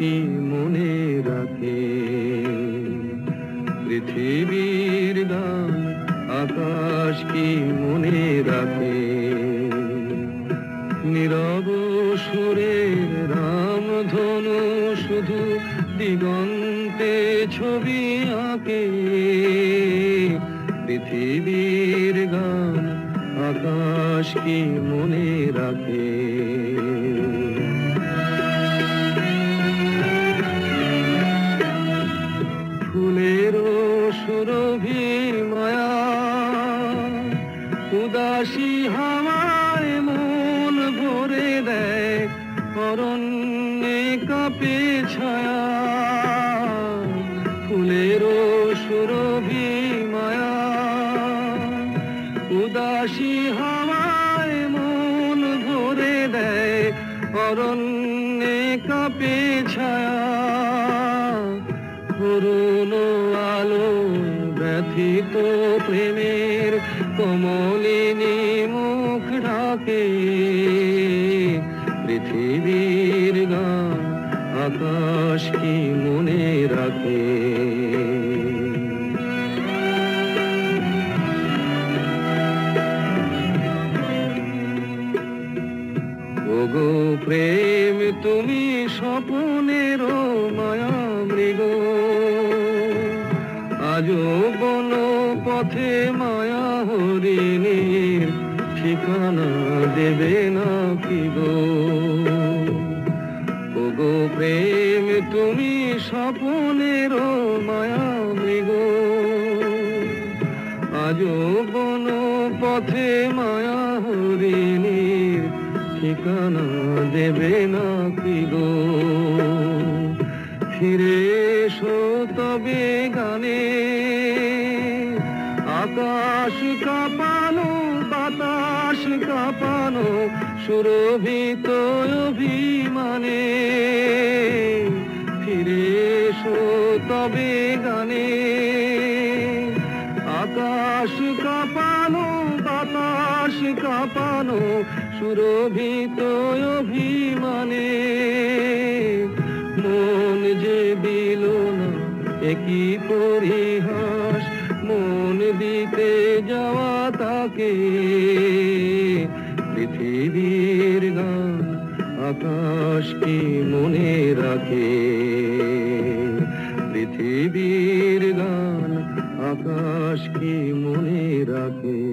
কি মনে রাখে। পৃথিবীর গান আকাশ কি মনে রাখে? নীরব সুরের রাম ধনু শুধু দিগন্তে ছবি আঁকে। পৃথিবীর গান আকাশ কি মনে রাখে? কাপে ছায়া, ফুলের সুরভি মায়া। উদাসী হাওয়ায় মন ভরে দেয়, অরণ্যে কাপে ছায়া। করুণ আলো ব্যথিত প্রেমের কমলিনী মুখ ঢাকে, পৃথিবীর গান আকাশ কি মনে রাখে? ওগো প্রেম, তুমি স্বপনের মায়া মৃগ। আজও বন পথে মায়া হরিণীর ঠিকানা দেবে। তুমি স্বপনের মায়া মৃগ। আজ বন পথে মায়া হরিণীর ঠিকানা দেবে না গো? ফিরে এসো তবে গানে। আকাশ কাঁপানো, বাতাস কাঁপানো, সুরভিত অভিমানে। ফিরে এসো তবে গানে। আকাশ কাঁপানো, বাতাস কাঁপানো, সুরভিত অভিমানে। মন যে দিল না, একই পরিহাস। মন দিতে যাওয়া তাকে। পৃথিবীর গান আকাশ কি মনে রাখে? আকাশ কি মনে রাখে?